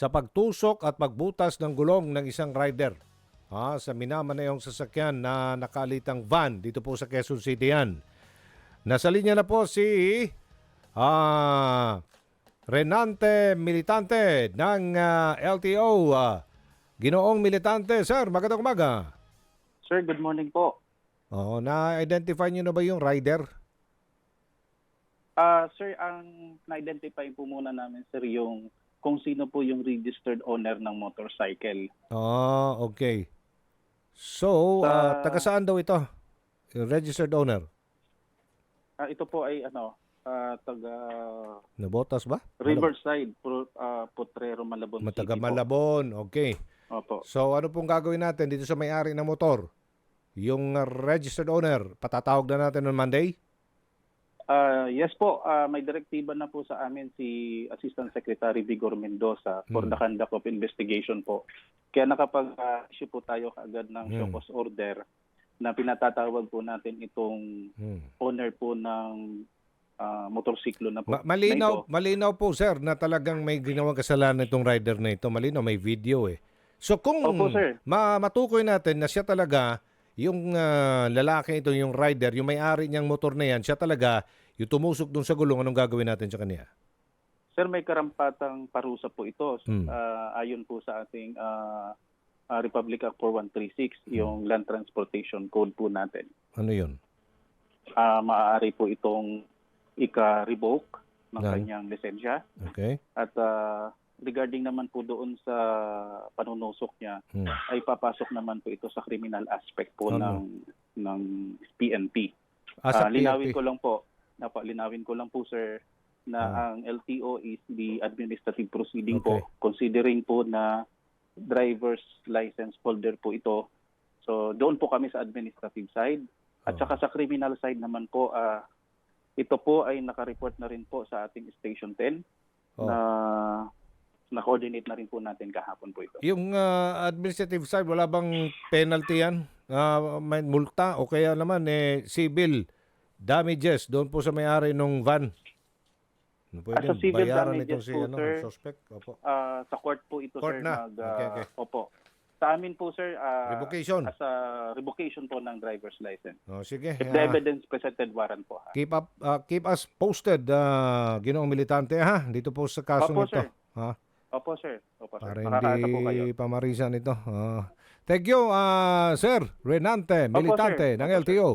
sa pagtusok at pagbutas ng gulong ng isang rider ha, sa minamanayong sasakyan na nakalitang van dito po sa Quezon City yan. Nasa linya na po si ah, Renante Militante ng ah, LTO. ah. Ginoong Militante, sir, magandang umaga. Sir, good morning po. Oo, na-identify niyo na ba yung rider? Ah, sir, ang na-identify po muna namin sir yung kung sino po yung registered owner ng motorcycle. Ah, okay. So, Sa- taga saan daw ito? Yung registered owner? Ah, ito po ay ano, ah, taga Nabotas ba? Riverside, Pro, ah, Potrero, Malabon Mataga City po. Malabon. Okay. Opo. So, ano pong gagawin natin dito sa may-ari ng motor? Yung registered owner, patatawag na natin on Monday? Ah, yes po, ah, may direktiba na po sa amin si Assistant Secretary Vigor Mendoza for Hmm. the conduct of investigation po. Kaya nakapag-issue po tayo kaagad ng Hmm. show cause order na pinatatawag po natin itong Hmm. owner po ng ah, motorsiklo na po. Ma- malinaw, na ito. malinaw po, sir, na talagang may ginawang kasalanan itong rider na ito. Malinaw, may video eh. So, kung Opo, sir. ma- matukoy natin na siya talaga, yung ah, lalaki ito, yung rider, yung may-ari niyang motor na yan, siya talaga, yung tumusok dun sa gulong, anong gagawin natin sa kanya? Sir, may karampatang parusa po ito. Hmm. Ah, ayon po sa ating ah, Republic Act 4136, Hmm. yung Land Transportation Code po natin. Ano yun? Ah, maaari po itong ika-revoke ng Yan. kanyang lisensya. Okay? At ah, regarding naman po doon sa panunusok niya, Hmm. ay papasok naman po ito sa criminal aspect po Ano? ng ng PNP. Ah, Ah, linawin PNP. ko lang po, napa, linawin ko lang po sir na Ah. ang LTO is the administrative proceeding Okay. po considering po na driver's license holder po ito. So doon po kami sa administrative side at Oh. saka sa criminal side naman po ah, ito po ay naka-report na rin po sa ating Station 10 Oh. na na-coordinate na rin po natin kahapon po ito. Yung ah, administrative side, wala bang penalty yan? Ah, may multa o kaya naman eh, civil damages doon po sa may-ari ng van? Ano Pwede Ah, sa civil bayaran damages si po, ano, sir. suspect? Opo. Ah, sa court po ito Court sir na. nag ah, Okay, okay. opo. Sa amin po sir ah, Revocation. as a revocation po ng driver's license. Oh, sige. If the ah, evidence presented warrant po ha. keep up ah, keep us posted uh, ginoong militante ha dito po sa kasong Opo, ito sir. ha Opo sir. Opo sir. para Makakaasa po kayo. hindi pamarisan ito Ah. thank you ah, sir Renante Opo, militante sir. ng Opo, sir. LTO